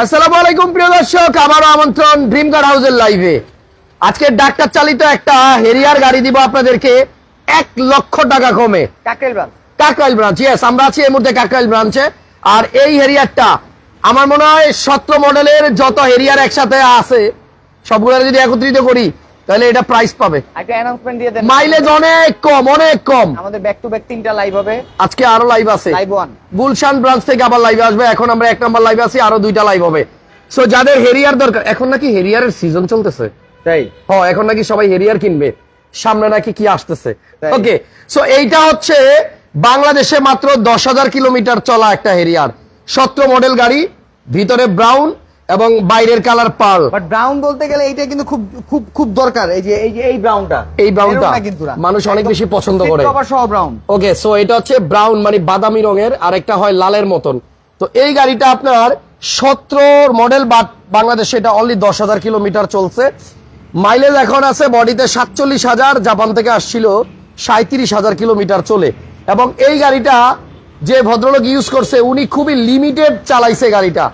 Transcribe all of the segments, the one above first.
আসসালামু আলাইকুম প্রিয় দর্শক। আবারও আমন্ত্রণ ড্রিম কার হাউসের লাইভে আজকে ডাক্তার চালিত একটা হেরিয়ার গাড়ি দিব আপনাদেরকে। এক লক্ষ টাকা কমে। কাকেল ব্রাঞ্চ কাকরাইল ব্রাঞ্চ ইয়েস আমরা আছি এই মুহূর্তে কাকরাইল ব্রাঞ্চে আর এই হেরিয়ারটা আমার মনে হয় সতেরো মডেলের যত হেরিয়ার একসাথে আছে সবগুলো যদি একত্রিত করি তাহলে এটা প্রাইস পাবে। একটা অ্যানাউন্সমেন্ট দিয়ে দেন। মাইলেজ অনেক কম অনেক কম। আমাদের ব্যাক টু ব্যাক তিনটা লাইভ হবে। আজকে আরও লাইভ আছে। লাইভ ওয়ান গুলশান ব্রাঞ্চ থেকে আবার লাইভে আসবে। এখন আমরা এক নম্বর লাইভে আছি আরও দুইটা লাইভ হবে। সো যাদের হেরিয়ার দরকার এখন নাকি হেরিয়ারের সিজন চলতেছে? তাই? হ্যাঁ এখন নাকি সবাই হেরিয়ার কিনবে। সামনে নাকি কি আসতেছে? ওকে সো এইটা হচ্ছে বাংলাদেশে মাত্র দশ হাজার কিলোমিটার চলা একটা হেরিয়ার সতেরো মডেল গাড়ি ভিতরে ব্রাউন এবং বাইরের কালার পার্ল। বাট ব্রাউন বলতে গেলে এইটা কিন্তু খুব খুব খুব দরকার। এই যে এই যে এই ব্রাউনটা এই ব্রাউনটা কিন্তু মানুষ অনেক বেশি পছন্দ করে। ব্রাউন ওকে সো এটা হচ্ছে ব্রাউন মানে বাদামি রঙের আর একটা হয় লালের মতন। তো এই গাড়িটা আপনার সতেরো মডেল বাট বাংলাদেশে এটা অনলি দশ হাজার কিলোমিটার চলছে। মাইলেজ এখন আছে বডিতে সাতচল্লিশ হাজার জাপান থেকে আসছিল সাঁত্রিশ হাজার কিলোমিটার চলে। এবং এই গাড়িটা যে ভদ্রলোক ইউজ করছে উনি খুবই লিমিটেড চালাইছে গাড়িটা।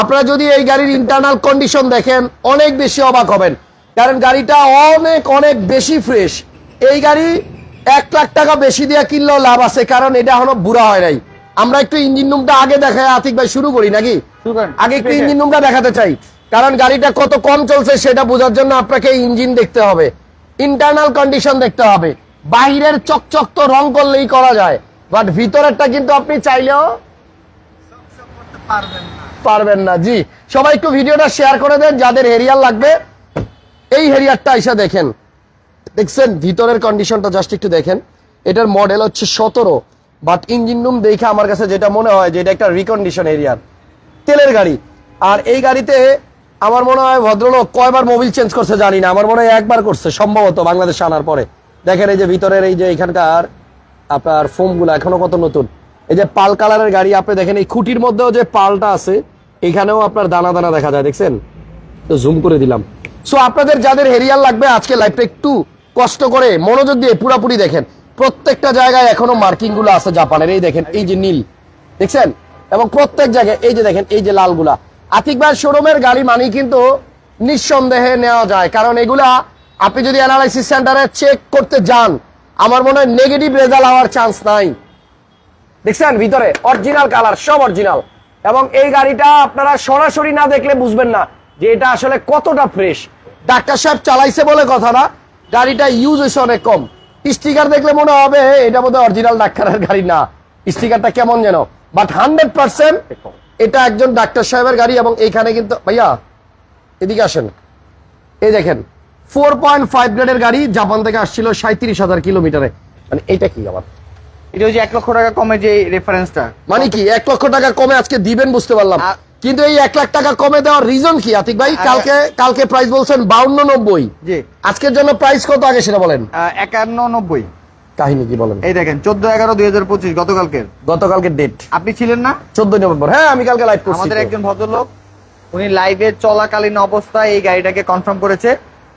আপনারা যদি এই গাড়ির ইন্টারনাল কন্ডিশন দেখেন অনেক বেশি অবাক হবেন। কারণ গাড়িটা অনেক অনেক বেশি ফ্রেশ এই গাড়ি এক লাখ টাকা বেশি দিয়ে কিনলেও লাভ আছে কারণ এটা এখনও বুড়া হয় নাই। আমরা একটু ইঞ্জিন রুমটা আগে দেখায় আতিক ভাই শুরু করি নাকি? আগে একটু ইঞ্জিন রুমটা দেখাতে চাই। কারণ গাড়িটা কত কম চলছে সেটা বোঝার জন্য আপনাকে ইঞ্জিন দেখতে হবে। ইন্টারনাল কন্ডিশন দেখতে হবে। বাহিরের চকচক তো রং করলেই করা যায়। বাট ভিতরেরটা কিন্তু আপনি চাইলেও পারবেন না। জি, সবাই একটু ভিডিওটা শেয়ার করে দেন, যাদের হেরিয়ার লাগবে। এই হেরিয়ারটা এসে দেখেন। দেখছেন, ভিতরের কন্ডিশনটা জাস্ট একটু দেখেন। এটার মডেল হচ্ছে সতেরো। বাট ইঞ্জিন রুম দেখে আমার কাছে যেটা মনে হয় যে এটা একটা রিকন্ডিশন এরিয়ার তেলের গাড়ি। আর এই গাড়িতে আমার মনে হয় ভদ্রলোক কয়বার মোবিল চেঞ্জ করছে জানি না। আমার মনে হয় একবার করছে, সম্ভবত বাংলাদেশ আনার পরে। দেখেন এই যে ভিতরের এই যে এখানকার আপনার ফোমগুলো এখনও কত নতুন। এই যে পাল কালারের গাড়ি, আপনি দেখেন এই খুঁটির মধ্যেও যে পালটা আছে এখানেও আপনার দানা দানা দেখা যায়, দেখছেন? তো জুম করে দিলাম। সো আপনাদের যাদের হেরিয়ার লাগবে আজকে লাইফটা একটু কষ্ট করে, মনোযোগ দিয়ে পুরাপুরি দেখেন। প্রত্যেকটা জায়গায় এখনও মার্কিংগুলো আছে জাপানের, এই দেখেন, এই যে নীল, দেখছেন? এবং প্রত্যেক জায়গায়, এই যে দেখেন, এই যে লালগুলা। আতিক ভাই শোরুমের গাড়ি মানেই কিন্তু নিঃসন্দেহে নেওয়া যায়। কারণ এগুলা আপনি যদি অ্যানালাইসিস সেন্টারে চেক করতে যান, আমার মনে হয় নেগেটিভ রেজাল্ট হওয়ার চান্স নাই। দেখছেন? ভিতরে অরিজিনাল কালার সব অরিজিনাল এবং এই গাড়িটা আপনারা সরাসরি না দেখলে বুঝবেন না যে এটা আসলে কতটা ফ্রেশ ডাক্তার সাহেব চালাইছে বলে কথা না, গাড়িটা ইউজ হয়েছে অনেক কম। স্টিকার দেখলে মনে হবে এটা বোধহয় অরিজিনাল ডাক্তারের গাড়ি না। স্টিকারটা কেমন যেন। বাট হান্ড্রেড পার্সেন্ট এটা একজন ডাক্তার সাহেবের গাড়ি এবং এইখানে কিন্তু ভাইয়া, এদিকে আসেন। এই দেখেন ফোর পয়েন্ট ফাইভ গ্রেডের গাড়ি জাপান থেকে আসছিল সাঁত্রিশ হাজার কিলোমিটারে। মানে এটা কি আবার? এটা হচ্ছে এক লক্ষ টাকা কমে যে রেফারেন্সটা মানে কি? এক লক্ষ টাকা কমে আজকে দিবেন বুঝতে পারলাম। কিন্তু এই এক লাখ টাকা কমে দেওয়ার রিজন কি? আতিক ভাই কালকে কালকে প্রাইস বলছেন বাউন্ন নব্বই। জি। আজকের জন্য প্রাইস কত আগে সেটা বলেন? একান্ন নব্বই। কাহিনী কি বলেন? এই দেখেন চোদ্দ এগারো দুই হাজার পঁচিশ গতকালকের। গতকালকে ডেট আপনি ছিলেন না? চোদ্দই নভেম্বর। হ্যাঁ আমি কালকে লাইভ করছি আমাদের একজন ভদ্রলোক উনি লাইভে চলাকালীন অবস্থায় এই গাড়িটাকে কনফার্ম করেছে।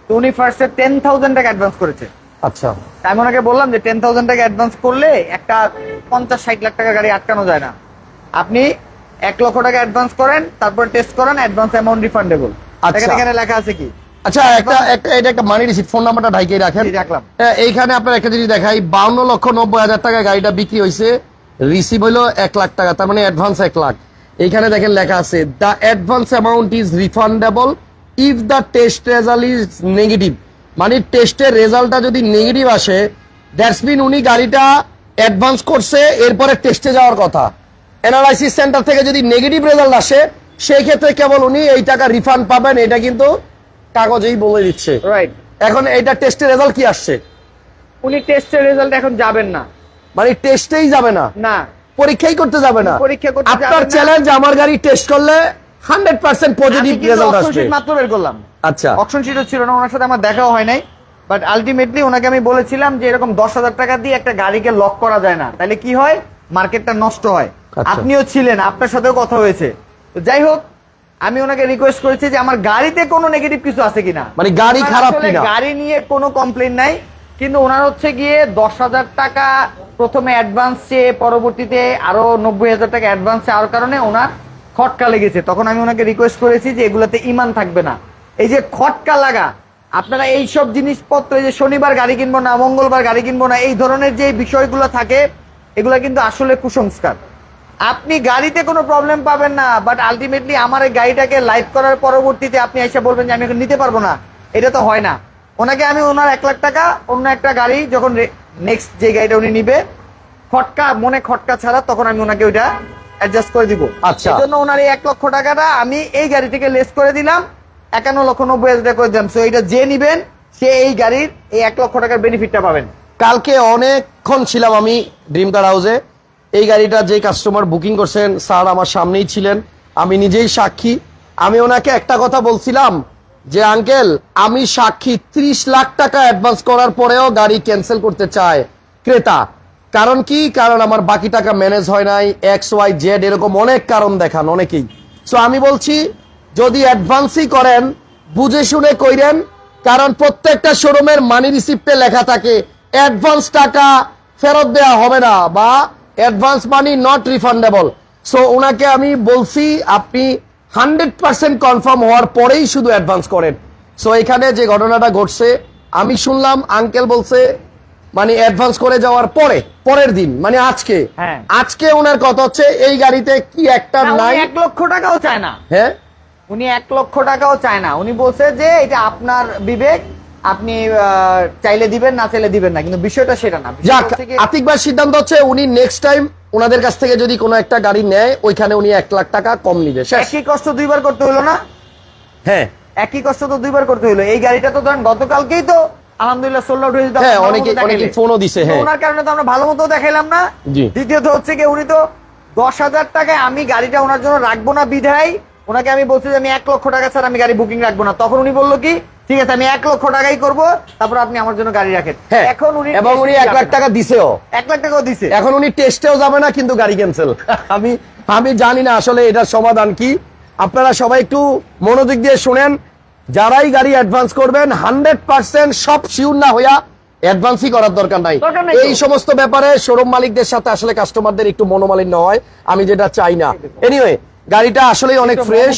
তো উনি ফার্স্টে টেন থাউজেন্ড টাকা অ্যাডভান্স করেছে। আচ্ছা। তাই আমি ওনাকে বললাম যে টেন থাউজেন্ড টাকা অ্যাডভান্স করলে একটা পঞ্চাশ ষাট লাখ টাকা গাড়ি আটকানো যায় না। আপনি এক লক্ষ টাকা অ্যাডভান্স করেন তারপর টেস্ট করেন অ্যাডভান্স অ্যামাউন্ট রিফান্ডেবল আচ্ছা। এখানে লেখা আছে কি? আচ্ছা একটা একটা এটা একটা মানি রিসিট ফোন নাম্বারটা ঢাইকে রাখেন। রাখলাম। হ্যাঁ, এইখানে আপনার একটা জিনিস দেখাই বাউন্ন লক্ষ নব্বই হাজার টাকা গাড়িটা বিক্রি হয়েছে রিসিভ হলো এক লাখ টাকা তার মানে অ্যাডভান্স এক লাখ। এইখানে দেখেন লেখা আছে the advance amount is refundable if the test result is negative মানে টেস্টের রেজাল্টটা যদি নেগেটিভ আসে দ্যাটস মিন উনি গাড়িটা অ্যাডভান্স করছে এরপরে টেস্টে যাওয়ার কথা। অ্যানালাইসিস সেন্টার থেকে যদি নেগেটিভ রেজাল্ট আসে সেই ক্ষেত্রে কেবল উনি এই টাকা রিফান্ড পাবেন এটা কিন্তু কাগজেই বলে দিচ্ছে। রাইট এখন এটা টেস্টের রেজাল্ট কি আসছে? উনি টেস্টের রেজাল্ট এখন যাবেন না। মানে টেস্টেই যাবে না? না। পরীক্ষাই করতে যাবে না? পরীক্ষা করতে আপনার চ্যালেঞ্জ আমার গাড়ি টেস্ট করলে হান্ড্রেড পার্সেন্ট পজিটিভ রেজাল্ট আসবে। মাত্র বের করলাম। আচ্ছা। অপশন শিটও ছিল না ওনার সাথে আমার দেখাও হয় নাই। বাট আলটিমেটলি ওনাকে আমি বলেছিলাম যে এরকম দশ হাজার টাকা দিয়ে একটা গাড়িকে লক করা যায় না। তাহলে কি হয়? মার্কেটটা নষ্ট হয়। আচ্ছা। আপনিও ছিলেন আপনার সাথেও কথা হয়েছে। তো যাই হোক আমি ওনাকে রিকোয়েস্ট করেছি যে আমার গাড়িতে কোনো নেগেটিভ কিছু আছে কিনা। মানে গাড়ি খারাপ কিনা? গাড়ি নিয়ে কোনো কমপ্লেন নাই। কিন্তু ওনার হচ্ছে গিয়ে দশ হাজার টাকা প্রথমে অ্যাডভান্স চেয়ে পরবর্তীতে আরও নব্বই হাজার টাকা অ্যাডভান্স চাওয়ার কারণে ওনার খটকা লেগেছে। তখন আমি ওনাকে রিকোয়েস্ট করেছি যে এগুলাতে ইমান থাকবে না। এই যে খটকা লাগা, আপনারা এই সব জিনিসপত্র যে শনিবার গাড়ি কিনবো না, মঙ্গলবার গাড়ি কিনবো না, এই ধরনের যে বিষয়গুলো থাকে, এগুলা কিন্তু আসলে কুসংস্কার। আপনি গাড়িতে কোনো প্রবলেম পাবেন না বাট আলটিমেটলি আমার এই গাড়িটাকে লাইভ করার পরবর্তীতে আপনি এসে বলবেন যে আমি এখন নিতে পারব না। এটা তো হয় না। ওনাকে আমি ওনার এক লাখ টাকা অন্য একটা গাড়ি যখন নেক্সট যে গাড়িটা উনি নিবে, খটকা, মনে খটকা ছাড়া তখন আমি ওনাকে ওইটা অ্যাডজাস্ট করে দিব। আচ্ছা। ওনার এই এক লক্ষ টাকাটা আমি এই গাড়ি থেকে লেস করে দিলাম। একান্ন লক্ষ নব্বই হাজার টাকা করে দিলাম। সো এটা যে নিবেন সে এই গাড়ির এই এক লক্ষ টাকার বেনিফিটটা পাবেন। কালকে অনেকক্ষণ ছিলাম আমি ড্রিম কার হাউসে এই গাড়িটা যে কাস্টমার বুকিং করছেন স্যার আমার সামনেই ছিলেন। আমি নিজেই সাক্ষী। আমি ওনাকে একটা কথা বলছিলাম যে আঙ্কেল আমি সাক্ষী ত্রিশ লাখ টাকা অ্যাডভান্স করার পরেও গাড়ি ক্যান্সেল করতে চায় ক্রেতা। কারণ কি? কারণ আমার বাকি টাকা ম্যানেজ হয় নাই এক্স ওয়াই জেড এরকম অনেক কারণ দেখান অনেকেই। সো আমি বলছি, যদি অ্যাডভান্সই করেন, বুঝে শুনে কইরেন, কারণ প্রত্যেকটা শোরুমের মানি রিসিপ্টে লেখা থাকে অ্যাডভান্স টাকা ফেরত দেওয়া হবে না বা advance money not refundable so ওনাকে আমি বলছি, আপনি হান্ড্রেড পার্সেন্ট কনফার্ম হওয়ার পরেই শুধু অ্যাডভান্স করেন। সো এখানে যে ঘটনাটা ঘটছে, আমি শুনলাম আঙ্কেল বলছে মানে অ্যাডভান্স করে যাওয়ার পরে পরের দিন মানে আজকে। হ্যাঁ। আজকে ওনার কথা হচ্ছে এই গাড়িতে কি একটা নাই? এক লক্ষ টাকাও চায় না। হ্যাঁ? উনি এক লক্ষ টাকাও চায় না। উনি বলছে যে এটা আপনার বিবেক আপনি চাইলে দিবেন না চাইলে দিবেন না। কিন্তু বিষয়টা সেটা না। যাক হচ্ছে কি- আতিক ভাইয়ের সিদ্ধান্ত হচ্ছে উনি নেক্সট টাইম ওনাদের কাছ থেকে যদি কোনো একটা গাড়ি নেয় ওইখানে উনি এক লাখ টাকা কম নিবে। শেষ। একই কষ্ট দুইবার করতে হলো না? হ্যাঁ। একই কষ্ট তো দুইবার করতে হলো। এই গাড়িটা তো ধরেন গতকালকেই তো আলহামদুলিল্লাহ সোল্ড আউট হয়ে হ্যাঁ, ভালো অনেকে- মতো অনেকে ফোনও দিছে, হ্যাঁ। ওনার কারণে তো আমরা ভালো মতো দেখাইলাম না। দ্বিতীয়ত হচ্ছে কি উনি তো দশ হাজার টাকায় আমি গাড়িটা ওনার জন্য রাখব না বিধায় ওনাকে আমি বলছি যে আমি এক লক্ষ টাকা ছাড়া আমি গাড়ি বুকিং রাখব না। তখন উনি বলল কি ঠিক আছে আমি এক লক্ষ টাকাই করব তারপর আপনি আমার জন্য গাড়ি রাখেন। হ্যাঁ এখন উনি এবং উনি এক লাখ টাকা দিছেও। এক লাখ টাকাও দিছে। এখন উনি টেস্টেও যাবে না কিন্তু গাড়ি ক্যান্সেল আমি আমি জানি না আসলে এটার সমাধান কি। আপনারা সবাই একটু মনোযোগ দিয়ে শুনেন। যারাই গাড়ি অ্যাডভান্স করবেন হান্ড্রেড পার্সেন্ট সব শিউর না হইয়া অ্যাডভান্সই করার দরকার নাই। এই সমস্ত ব্যাপারে শোরুম মালিকদের সাথে আসলে কাস্টমারদের একটু মনোমালিন্য হয় আমি যেটা চাই না। এনিওয়ে গাড়িটা আসলেই অনেক ফ্রেশ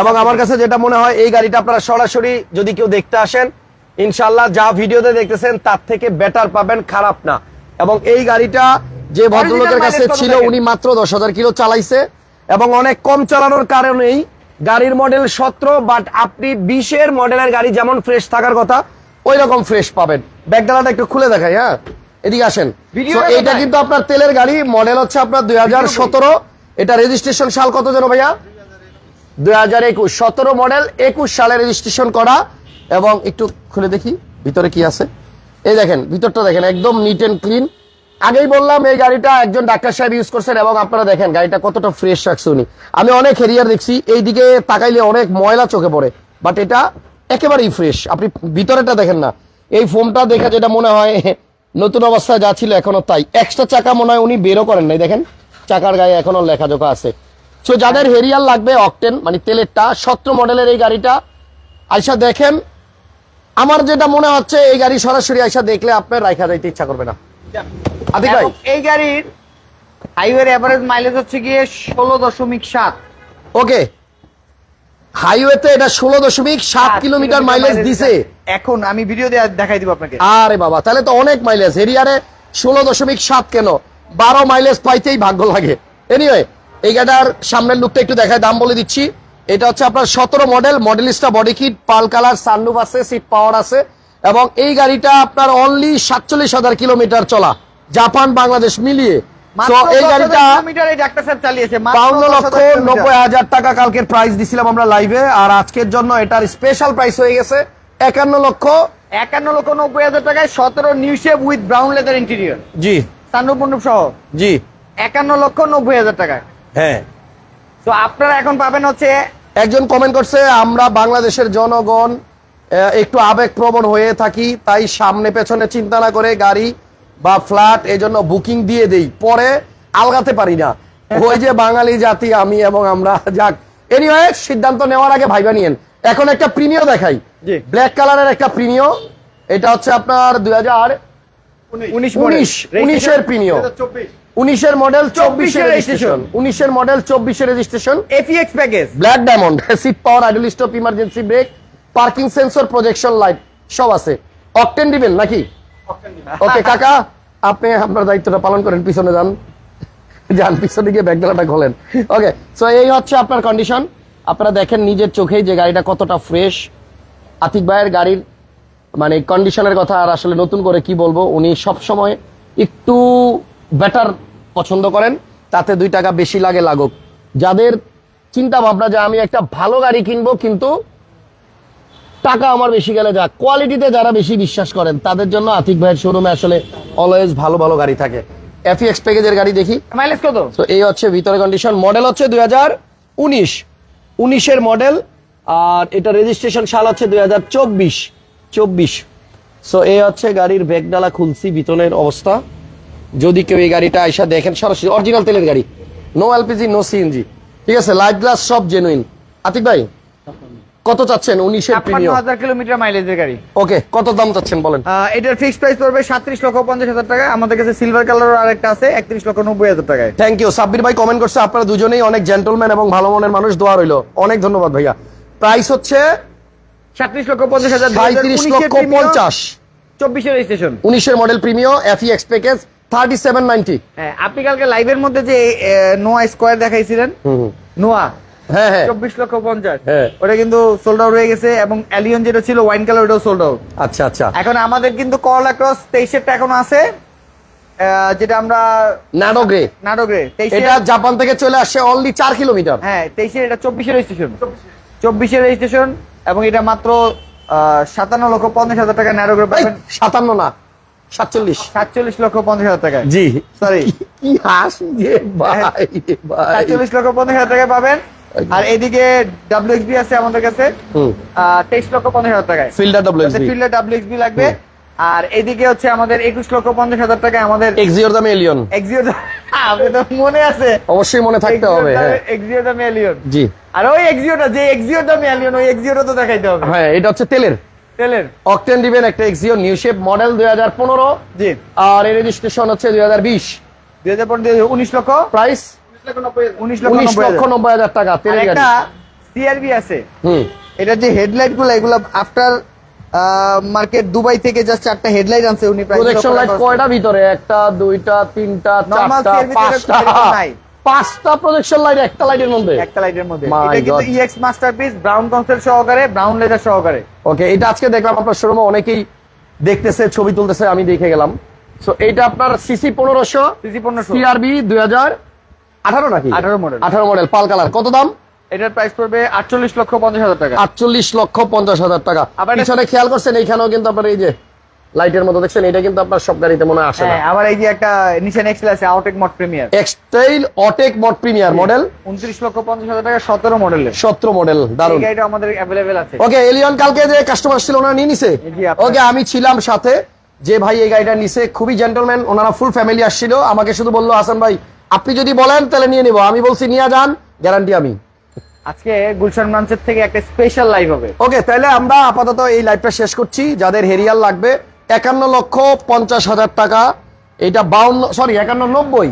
এবং আমার কাছে যেটা মনে হয় এই গাড়িটা আপনারা সরাসরি যদি কেউ দেখতে আসেন ইনশাল্লাহ যা ভিডিওতে দেখতেছেন তার থেকে বেটার পাবেন খারাপ না। এবং এই গাড়িটা যে ভদ্রলোকের কাছে ছিল উনি মাত্র দশ হাজার কিলো চালাইছে। এবং অনেক কম চালানোর কারণেই গাড়ির মডেল সতেরো বাট আপনি বিশের মডেলের গাড়ি যেমন ফ্রেশ থাকার কথা ওই রকম ফ্রেশ পাবেন ব্যাগডালাটা একটু খুলে দেখাই হ্যাঁ? এদিকে আসেন। Video So, টা এইটা কিন্তু আপনার তেলের গাড়ি মডেল হচ্ছে আপনার দুই হাজার সতেরো। এটা রেজিস্ট্রেশন সাল কত যেন ভাইয়া? দুই হাজার একুশ। সতেরো মডেল একুশ সালে রেজিস্ট্রেশন করা। এবং একটু খুলে দেখি ভিতরে কি আছে? এই দেখেন ভিতরটা দেখেন একদম নিট এন্ড ক্লিন আগেই বললাম, এই গাড়িটা একজন ডাক্তার সাহেব ইউজ করছেন এবং আপনারা দেখেন গাড়িটা কতটা ফ্রেশ রাখছে উনি। আমি অনেক হেরিয়ার দেখছি, এইদিকে তাকাইলে অনেক ময়লা চোখে পড়ে বাট এটা একেবারেই ফ্রেশ আপনি ভিতরেটা দেখেন না। এই ফোমটা দেখে যেটা মনে হয়, নতুন অবস্থায় যা ছিল এখনও তাই। এক্সট্রা চাকা মনে হয় উনি বেরও করেন নাই, দেখেন। চাকার গায়ে এখনও লেখাজোকা আছে। সো যাদের হেরিয়ার লাগবে অকটেন মানে তেলেরটা, সতেরো মডেলের এই গাড়িটা, আইসা দেখেন। আমার যেটা মনে হচ্ছে, এই গাড়ি সরাসরি আইসা দেখলে আপনার রাইখা যাইতে ইচ্ছা করবে না। ভাই। এই গাড়ির হাইওয়ের এভারেজ মাইলেজ হচ্ছে গিয়ে ষোলো দশমিক সাত। ওকে। হাইওয়েতে এটা ষোলো দশমিক সাত কিলোমিটার মাইলেজ দিছে। এখন আমি ভিডিও দেখাই দিব আপনাকে। আরে বাবা তাহলে তো অনেক মাইলেজ হেরিয়ারে ষোলো দশমিক সাত কেন? বারো মাইলেজ পাইতেই ভাগ্য লাগে। এনিওয়ে এই গাড়িটার সামনের লুকটা একটু দেখায় দাম বলে দিচ্ছি। এটা হচ্ছে আপনার সতেরো মডেল মডেলিস্টা বডি কিট পাল কালার সানরুফ আছে সিট পাওয়ার আছে। এবং এই গাড়িটা আপনার অনলি সাতচল্লিশ হাজার কিলোমিটার চলা। জাপান বাংলাদেশ মিলিয়ে। মাত্র তো এই গাড়িটা কিলোমিটার এই ডাক্তার সাহেব চালিয়েছে মাত্র বাউন্ন লক্ষ নব্বই হাজার টাকা কালকের প্রাইস দিছিলাম আমরা লাইভে আর আজকের জন্য এটার স্পেশাল প্রাইস হয়ে গেছে একান্ন লক্ষ। একান্ন লক্ষ নব্বই হাজার টাকায় সতেরো new shape with brown leather interior জি। সহ। জি। একান্ন লক্ষ নব্বই হাজার টাকায়। হ্যাঁ। তো আপনারা এখন পাবেন হচ্ছে একজন কমেন্ট করছে আমরা বাংলাদেশের জনগণ একটু আবেগপ্রবণ হয়ে থাকি তাই সামনে পেছনে চিন্তা না করে গাড়ি বা ফ্ল্যাট এই জন্য বুকিং দিয়ে দেই। পরে আলগাতে পারি না। ওই যে বাঙালি জাতি আমি এবং আমরা যাক। এনিওয়ে সিদ্ধান্ত নেওয়ার আগে ভাইবা নিয়েন। এখন একটা প্রিমিয় দেখাই। ব্ল্যাক কালারের একটা প্রিমিয় এটা হচ্ছে আপনার দুই হাজার উনিশ উনিশ উনিশের প্রিমিয় উনিশের মডেল চব্বিশের রেজিস্ট্রেশন। উনিশের মডেল চব্বিশের registration F X package black diamond seat power idle stop emergency brake parking sensor projection light সব আছে। অকটেন দিবেন নাকি? ওকে কাকা, আপনি আপনার দায়িত্বটা পালন করেন, পিছনে যান। যান, পিছনে গিয়ে ব্যাগডালাটা খোলেন। ওকে সো এই হচ্ছে আপনার কন্ডিশন আপনারা দেখেন নিজের চোখেই যে গাড়িটা কতটা ফ্রেশ আতিক ভাইয়ের গাড়ির মানে কন্ডিশনের কথা আর আসলে নতুন করে কি বলব, উনি সব সময় একটু বেটার পছন্দ করেন। তাতে দুই টাকা বেশি লাগে লাগুক। যাদের চিন্তা ভাবনা যে আমি একটা ভালো গাড়ি কিনবো, কিন্তু টাকা আমার বেশি গেলে যা। কোয়ালিটিতে যারা বেশি বিশ্বাস করেন তাদের জন্য আতিক ভাইয়ের শোরুমে আসলে অলওয়েজ ভালো ভালো গাড়ি থাকে। এফিএক্স প্যাকেজের গাড়ি দেখি। মাইলেজ কত? তো এই হচ্ছে ভিতরে কন্ডিশন মডেল হচ্ছে দুই হাজার উনিশ। উনিশের মডেল আর এটা রেজিস্ট্রেশন সাল হচ্ছে দুই হাজার চব্বিশ। চব্বিশ। সো এই হচ্ছে গাড়ির ব্যাগডালা খুলছি ভিতরের অবস্থা। যদি কেউ এই গাড়িটা আইসা দেখেন সরাসরি অরিজিনাল তেলের গাড়ি। নো এলপিজি নো সিএনজি ঠিক আছে? লাইট গ্লাস সব জেনুইন আতিক ভাই? কত চাচ্ছেন উনিশের প্রিমিয়াম? হাজার কিলোমিটার মাইলেজের গাড়ি। ওকে কত দাম চাচ্ছেন বলেন? এটার ফিক্স প্রাইস পড়বে সাতত্রিশ লক্ষ পঞ্চাশ হাজার টাকা। আমাদের কাছে সিলভার কালার আরেকটা আছে একত্রিশ লক্ষ নব্বই হাজার টাকায়। থ্যাংক ইউ সাব্বির ভাই কমেন্ট করছে আপনারা দুজনেই অনেক জেন্টলম্যান এবং ভালো মনের মানুষ দোয়া রইল। অনেক ধন্যবাদ ভাইয়া। প্রাইস হচ্ছে সাতত্রিশ লক্ষ পঞ্চাশ হাজার সাঁত্রিশ লক্ষ পঞ্চাশ। চব্বিশের রেজিস্ট্রেশন উনিশের model premium F X package thirty seven ninety হ্যাঁ আপনি কালকে লাইভের মধ্যে যে নোয়া স্কোয়ার দেখাইছিলেন? নোয়া চব্বিশ লক্ষ পঞ্চাশ। হ্যাঁ। ওটা কিন্তু সোল্ড আউট হয়ে গেছে এবং অ্যালিয়ন যেটা ছিল ওয়াইন কালার ওটাও সোল্ড আউট আচ্ছা আচ্ছা। এখন আমাদের কিন্তু করলা ক্রস তেইশেরটা এখন আছে। যেটা আমরা ন্যানো গ্রে নাটকে তেইশে এটা জাপান থেকে চলে আসছে অনলি চার কিলোমিটার। হ্যাঁ তেইশের এটা চব্বিশের রেজিস্ট্রেশন চব্বিশের রেজিস্ট্রেশন এবং এটা মাত্র সাতান্ন লক্ষ পঞ্চাশ হাজার টাকা ন্যারোগ্রে পাবেন। সাতান্ন না সাতচল্লিশ। সাতচল্লিশ লক্ষ পঞ্চাশ হাজার টাকায়। জি। সরি কি হাসি ভাই। সাতচল্লিশ লক্ষ পঞ্চাশ হাজার টাকায় পাবেন। আর এদিকে ডাব্লিউ আছে আমাদের কাছে। তেইশ লক্ষ পঞ্চাশ হাজার টাকায়। ফিল্ডার ডব্লিউএসবি ফিল্ডে ডাব্লিউ লাগবে। আর এদিকে হচ্ছে আমাদের একুশ লক্ষ পঞ্চাশ হাজার টাকায় আমাদের এক্সিওর দামে এলিয়ন এক্সিও আপনি তো মনে আছে। অবশ্যই মনে থাকতে হবে হ্যাঁ। এক্সিও দামে এলিয়ন জি। আর ওই এক্সিওটা যে এক্সিও দামে এলিয়ন ওই এক্সিওটা তো দেখাইতে হবে। হ্যাঁ এটা হচ্ছে তেলের। তেলের। অকটেন দিবেন একটা এক্সিও নিউ শেপ মডেল দুই হাজার পনেরো। জি। আর এর রেজিস্ট্রেশন হচ্ছে দুই হাজার বিশ। দুই হাজার পনেরো উনিশ লক্ষ। প্রাইস উনিশ লক্ষ উনিশ নব্বই হাজার। টাকা আর তেলের গাড়ি। একটা সিআরবি আছে। এটা যে হেডলাইটগুলো এগুলো আফটার মার্কেট দুবাই থেকে জাস্ট চারটা হেডলাইট আনছে উনি প্রায় লাইট কয়টা ভিতরে? একটা দুইটা তিনটা চারটা পাঁচটা। এরকম নাই। পাঁচটা প্রজেকশন লাইট একটা লাইটের মধ্যে? একটা লাইটের মধ্যে। My এটা কিন্তু E X masterpiece brown concept সহকারে ব্রাউন লেজার সহকারে। ওকে এটা আজকে দেখলাম আপনার শোরুমে অনেকেই দেখতেছে ছবি তুলতেছে আমি দেখে গেলাম। সো এটা আপনার সিসি পনেরোশো সিসি পনেরোশো। সিআরবি দুই হাজার আঠারো নাকি? 18 model। আঠারো মডেল পাল কালার। কত দাম? এটার প্রাইস পড়বে আটচল্লিশ লক্ষ পঞ্চাশ হাজার টাকা। আটচল্লিশ লক্ষ পঞ্চাশ হাজার টাকা। আবার পিছনে খেয়াল করছেন এইখানেও কিন্তু আপনার এই যে লাইটের মতো দেখছেন এটা কিন্তু আপনার সব গাড়িতে মনে আসে না। হ্যাঁ আবার এই যে একটা নিশান এক্সেল আছে Autech mode premier X Trail Autech mode premier model উনত্রিশ লক্ষ পঞ্চাশ হাজার টাকা সতেরো মডেলের সতেরো মডেল এই গাড়িটা আমাদের অ্যাভেলেবেল আছে। ওকে এলিয়ন কালকে যে কাস্টমার ছিল ওনারা নিয়ে নিছে? ওকে আমি ছিলাম সাথে। যে ভাই এই গাড়িটা নিছে খুবই জেন্টলম্যান ওনারা ফুল ফ্যামিলি আসছিল। আমাকে শুধু বলল হাসান ভাই আপনি যদি বলেন তাহলে নিয়ে নিবো। আমি বলছি নিয়ে যান গ্যারান্টি আমি। আজকে গুলশান ব্রাঞ্চের থেকে একটা স্পেশাল লাইভ হবে। ওকে তাহলে আমরা আপাতত এই লাইভটা শেষ করছি। যাদের হেরিয়াল লাগবে একান্ন লক্ষ পঞ্চাশ হাজার টাকা। এটা বাউন্ন সরি একান্ন নব্বই।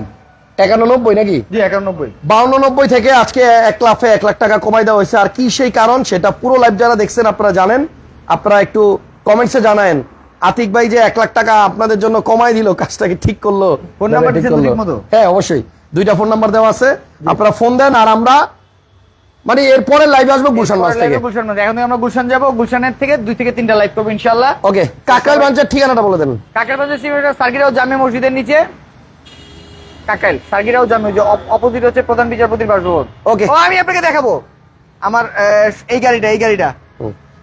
নাকি? একানব্বই বাউন্ন নব্বই থেকে আজকে এক লাফে এক লাখ টাকা কমাই দেওয়া হয়েছে। আর কি সেই কারণ সেটা পুরো লাইভ যারা দেখছেন আপনারা জানেন। আপনারা একটু কমেন্টসে জানায়েন। আতিক ভাই যে এক লাখ টাকা আপনাদের জন্য কমাই দিল কাজটাকে ঠিক করল। Phone number? হ্যাঁ অবশ্যই। দুইটা ফোন নাম্বার দেওয়া আছে। আপনারা ফোন দেন আর আমরা মানে এরপরে লাইভে আসব গুলশান মাস থেকে। গুলশান ব্রাঞ্চ। এখন আমরা গুলশান যাব। গুলশানের থেকে দুই থেকে তিনটা লাইভ করব ইনশাল্লাহ ওকে কাকাল ব্রাঞ্চের ঠিকানাটা বলে দেন। কাকের বাজার সিমেন্টের সার্কিটাও জামে মসজিদের নিচে। কাকাইল সার্কিটাও জামে যে অপোজিট হচ্ছে প্রধান বিচারপতির বাসভবন। Okay. ও আমি আপনাকে দেখাবো। আমার এই গাড়িটা এই গাড়িটা।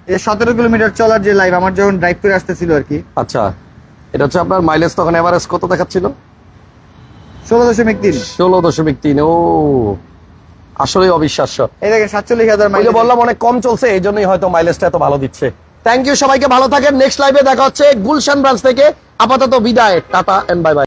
সতেরো কিলোমিটার চলার যে লাইভ আমার যখন ড্রাইভ করে আসতেছিল আর কি। আচ্ছা এটা হচ্ছে আপনার মাইলেজ তখন এভারেজ কত দেখাচ্ছিল? ষোলো দশমিক তিন। ষোলো দশমিক তিন ও আসলে অবিশ্বাস্য। এই দেখেন সাতচল্লিশ হাজার মাইল বললাম অনেক কম চলছে এই জন্যই হয়তো মাইলেজটা এত ভালো দিচ্ছে। থ্যাংক ইউ সবাইকে ভালো থাকেন। নেক্সট লাইভে দেখা হচ্ছে গুলশান ব্রাঞ্চ থেকে। আপাতত বিদায় টাটা এন্ড বাই বাই